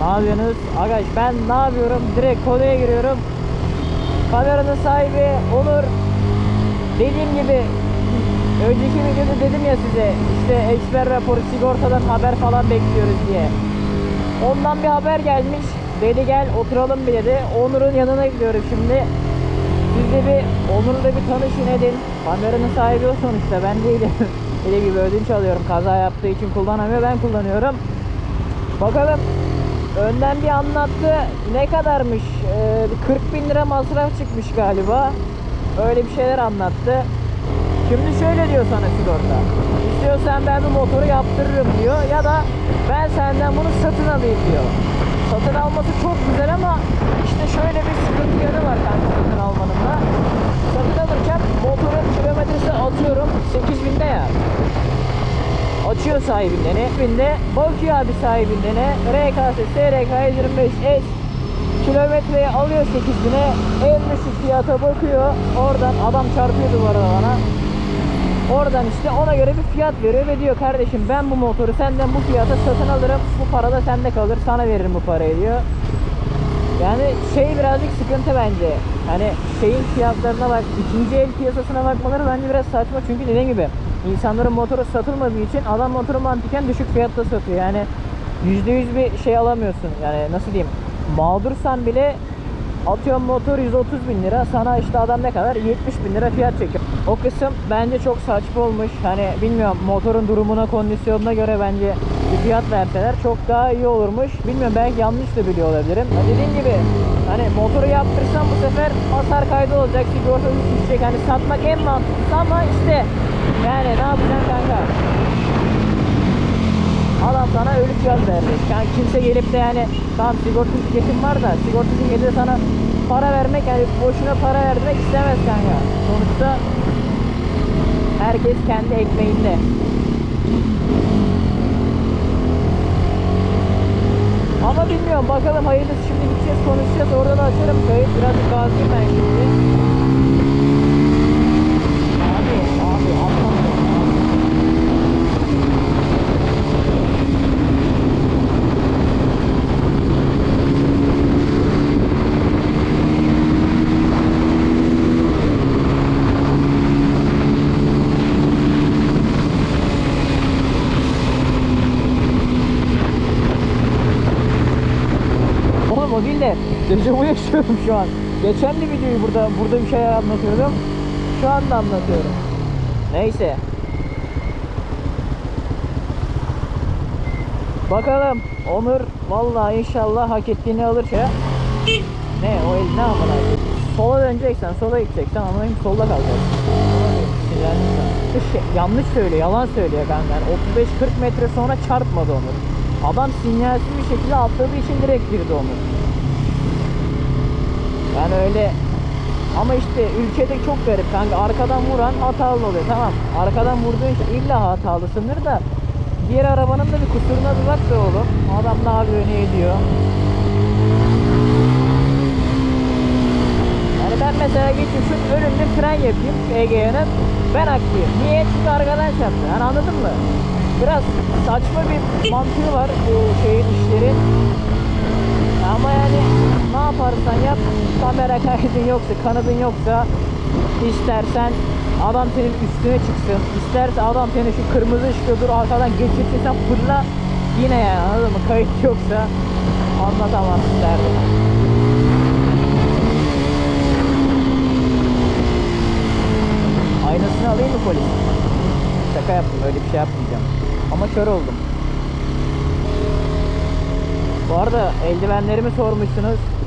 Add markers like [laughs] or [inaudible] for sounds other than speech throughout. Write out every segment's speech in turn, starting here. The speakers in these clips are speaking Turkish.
Ne yapıyorsunuz? Agaş ben ne yapıyorum? Direkt konuya giriyorum. Kameranın sahibi Onur. Dediğim gibi önceki videoda dedim ya size işte eksper raporu sigortadan haber falan bekliyoruz diye. Ondan bir haber gelmiş. Dedi gel oturalım bir dedi. Onur'un yanına gidiyorum şimdi. Siz de bir Onur'la bir tanışın edin. Kameranın sahibi o sonuçta ben değilim. [laughs] Dediğim gibi ödünç alıyorum. Kaza yaptığı için kullanamıyor ben kullanıyorum. Bakalım önden bir anlattı. Ne kadarmış? Ee, bir 40 bin lira masraf çıkmış galiba. Öyle bir şeyler anlattı. Şimdi şöyle diyor sana sigorta. İstiyorsan ben bu motoru yaptırırım diyor. Ya da ben senden bunu satın alayım diyor. Satın alması çok güzel ama işte şöyle bir sıkıntı yanı var kanka satın almanın da. Satın alırken motorun kilometresi atıyorum 8000'de ya. Açıyor sahibinden binde bakıyor abi sahibinden RKS SRK 25S kilometreyi alıyor 8000'e en düşük fiyata bakıyor. Oradan adam çarpıyor duvara bana. Oradan işte ona göre bir fiyat veriyor ve diyor kardeşim ben bu motoru senden bu fiyata satın alırım. Bu para da sende kalır. Sana veririm bu parayı diyor. Yani şey birazcık sıkıntı bence. Hani şeyin fiyatlarına bak, ikinci el piyasasına bakmaları bence biraz saçma. Çünkü dediğim gibi insanların motoru satılmadığı için adam motoru mantıken düşük fiyatta satıyor. Yani %100 bir şey alamıyorsun. Yani nasıl diyeyim? Mağdursan bile atıyorum motor 130 bin lira sana işte adam ne kadar 70 bin lira fiyat çekiyor. O kısım bence çok saçma olmuş. Hani bilmiyorum motorun durumuna kondisyonuna göre bence bir fiyat verseler çok daha iyi olurmuş. Bilmiyorum belki yanlış da biliyor olabilirim. Ya dediğim gibi hani motoru yaptırsam bu sefer hasar kaydı olacak, sigorta düşecek. Hani satmak en mantıklısı ama işte yani ne yapacaksın kanka? Adam sana ölü fiyat verecek. Yani kimse gelip de yani tamam sigorta ücretin var da sigorta gelip de sana para vermek yani boşuna para vermek istemez kanka. Sonuçta herkes kendi ekmeğinde. Ama bilmiyorum bakalım hayırlısı şimdi gideceğiz konuşacağız orada da açarım kayıt birazcık gazlıyım ben şimdi. Abi abi anlamadım. Oğlum o değil de dejavu yaşıyorum şu an. Geçen de videoyu burada burada bir şeyler anlatıyordum. Şu anda anlatıyorum. Neyse. Bakalım Onur vallahi inşallah hak ettiğini alır şey. Ne o el ne amına? Sola döneceksen, sola gideceksen ama solda kalacaksın. Sinirlendim. Şey, yanlış söylüyor, yalan söylüyor. Yani 35-40 metre sonra çarpmadı Onur. Adam sinyalsiz bir şekilde atladığı için direkt girdi Onur. Yani öyle. Ama işte ülkede çok garip kanka. Arkadan vuran hatalı oluyor tamam. Arkadan vurduğun için illa hatalısındır da. Diğer arabanın da bir kusuruna bir bak be oğlum. Adam ne yapıyor ne ediyor? Yani ben mesela geçip şu önünde fren yapayım EG'nin ben haklıyım. Niye? Çünkü arkadan çarptı yani anladın mı? Biraz saçma bir mantığı var bu şeyin işlerin ama yani ne yaparsan yap kamera yoksa kanadın yoksa istersen adam senin üstüne çıksın isterse adam seni şu kırmızı ışıkta dur arkadan geçirsin sen fırla yine yani anladın mı kayıt yoksa anlatamazsın derdim. Aynasını alayım mı polis? Şaka yaptım öyle bir şey yapmayacağım. Ama kör oldum. Bu arada eldivenlerimi sormuşsunuz.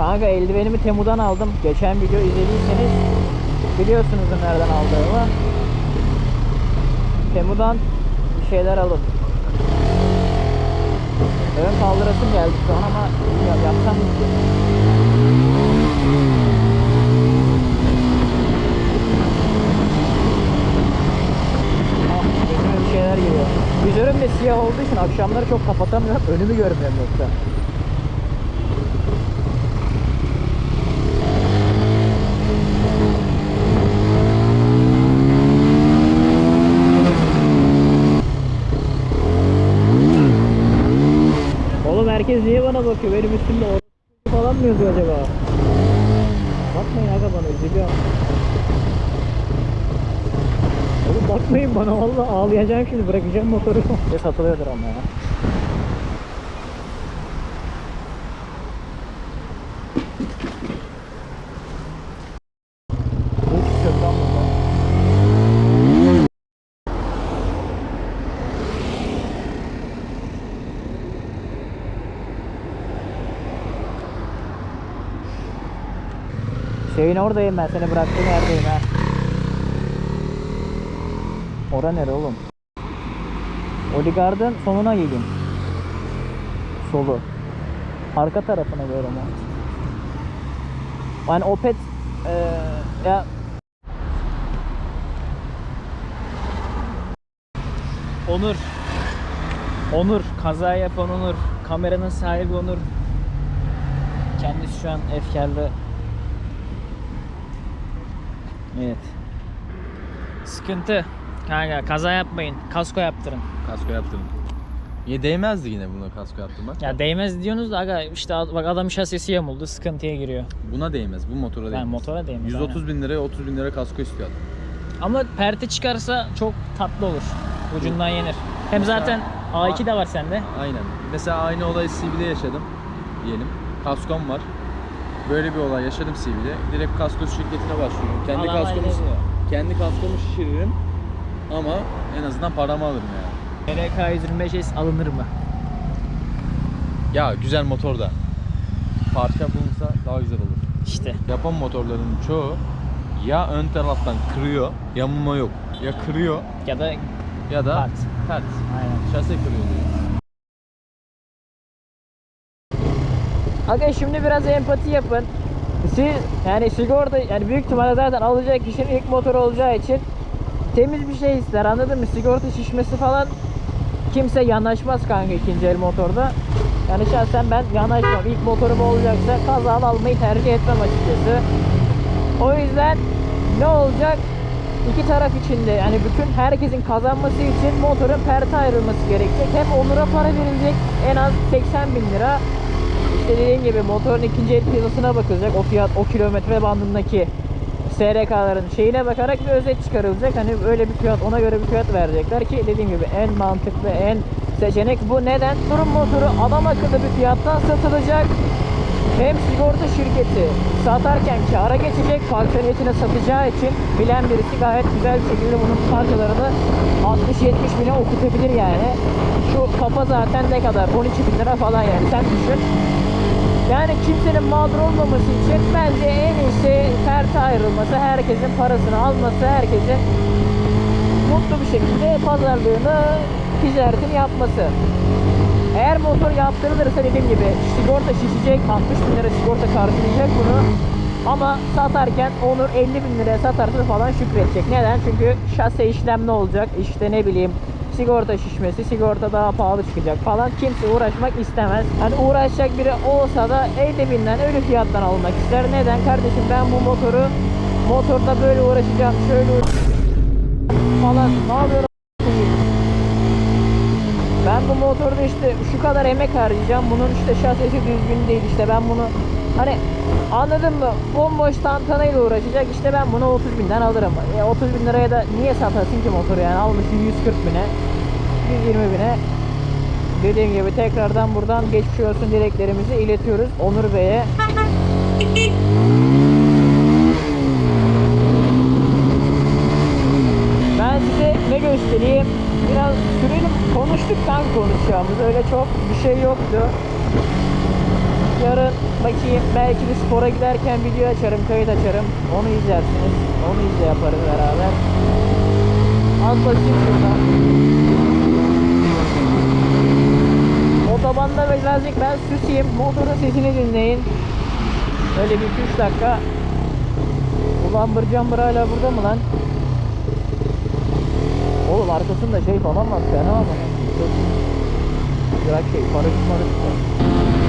Kanka eldivenimi Temu'dan aldım. Geçen video izlediyseniz biliyorsunuzdur nereden aldığımı. Temu'dan bir şeyler alın. Ön kaldırasım geldi şu an ama yapsam mı ki? Ah, de siyah olduğu için akşamları çok kapatamıyorum. Önümü görmüyorum yoksa. Oğlum herkes niye bana bakıyor? Benim üstümde o falan mı yazıyor acaba? Bakmayın aga bana üzülüyorum. Oğlum bakmayın bana valla ağlayacağım şimdi bırakacağım motoru. Ya satılıyordur ama ya. Ne çıkıyor lan burada? Şeyin oradayım ben seni bıraktığım yerdeyim ha. Ora nere oğlum? Oligard'ın sonuna geleyim. Solu. Arka tarafına göre ama. Yani Opet eee ya Onur Onur kaza yapan Onur kameranın sahibi Onur kendisi şu an efkarlı Evet Sıkıntı Kanka kaza yapmayın kasko yaptırın Kasko yaptırdım. Ya değmezdi yine buna kasko yaptırmak. Ya değmez diyorsunuz da aga işte bak adam şasisi yamuldu sıkıntıya giriyor. Buna değmez. Bu motora değmez. Yani motora değmez. 130 bin liraya 30 bin lira kasko istiyor adam. Ama perte çıkarsa çok tatlı olur. Ucundan yenir. Hem Mesela- zaten A2 de var sende. Aynen. Mesela aynı olayı CV'de yaşadım diyelim. Kaskom var. Böyle bir olay yaşadım CV'de. Direkt kasko şirketine başvuruyorum. Kendi Adam kaskomu hallediyor. kendi kaskomu şişiririm. Ama en azından paramı alırım yani. RK 125S alınır mı? Ya güzel motor da parça bulunsa daha güzel olur. İşte. Japon motorlarının çoğu ya ön taraftan kırıyor, yamulma yok. Ya kırıyor Ya da ya da Part. ters. aynen. Şase kırıyor diyor. Aga şimdi biraz empati yapın. Siz yani sigorta yani büyük ihtimalle zaten alacak kişinin ilk motoru olacağı için temiz bir şey ister anladın mı? Sigorta şişmesi falan kimse yanaşmaz kanka ikinci el motorda. Yani şahsen ben yanaşmam. İlk motorum olacaksa kazalı almayı tercih etmem açıkçası. O yüzden ne olacak? İki taraf içinde yani bütün herkesin kazanması için motorun perte ayrılması gerekecek. Hem Onur'a para verilecek en az 80 bin lira. Dediğim gibi motorun ikinci el piyasasına bakılacak. O fiyat, o kilometre bandındaki SRK'ların şeyine bakarak bir özet çıkarılacak. Hani öyle bir fiyat, ona göre bir fiyat verecekler ki dediğim gibi en mantıklı, en seçenek bu. Neden? Durum motoru adam akıllı bir fiyattan satılacak. Hem sigorta şirketi satarken kâra geçecek, parça niyetine satacağı için bilen birisi gayet güzel bir şekilde bunun parçalarını 60-70 bine okutabilir yani. Şu kafa zaten ne kadar? 12 bin lira falan yani sen düşün. Yani kimsenin mağdur olmaması için bence en iyisi perte ayrılması, herkesin parasını alması, herkesin mutlu bir şekilde pazarlığını, ticaretini yapması. Eğer motor yaptırılırsa dediğim gibi sigorta şişecek, 60 bin lira sigorta karşılayacak bunu. Ama satarken Onur 50 bin liraya satarsa falan şükredecek. Neden? Çünkü şase işlem ne olacak? İşte ne bileyim sigorta şişmesi, sigorta daha pahalı çıkacak falan. Kimse uğraşmak istemez. Hani uğraşacak biri olsa da 50 binden ölü fiyattan almak ister. Neden? Kardeşim ben bu motoru motorda böyle uğraşacağım, şöyle falan. Ne yapıyorum? Ben bu motorda işte şu kadar emek harcayacağım. Bunun işte şasisi düzgün değil. İşte ben bunu hani anladın mı? Bomboş tantanayla uğraşacak. İşte ben bunu 30 binden alırım. E 30 bin liraya da niye satasın ki motoru yani? Almışsın 140 bine. 120 bine. Dediğim gibi tekrardan buradan geçmiş olsun dileklerimizi iletiyoruz Onur Bey'e. Ben size ne göstereyim? Biraz sürelim konuştuk kan konuşacağımız. Öyle çok bir şey yoktu. Yarın bakayım belki bir spora giderken video açarım, kayıt açarım. Onu izlersiniz. Onu izle yaparız beraber. Az bakayım şuradan. Otobanda birazcık ben susayım. Motorun sesini dinleyin. Öyle bir 2-3 dakika. Ulan Bırcan hala burada mı lan? Oğlum arkasında şey falan var fena. Çok güzel şey paraşüt paraşüt.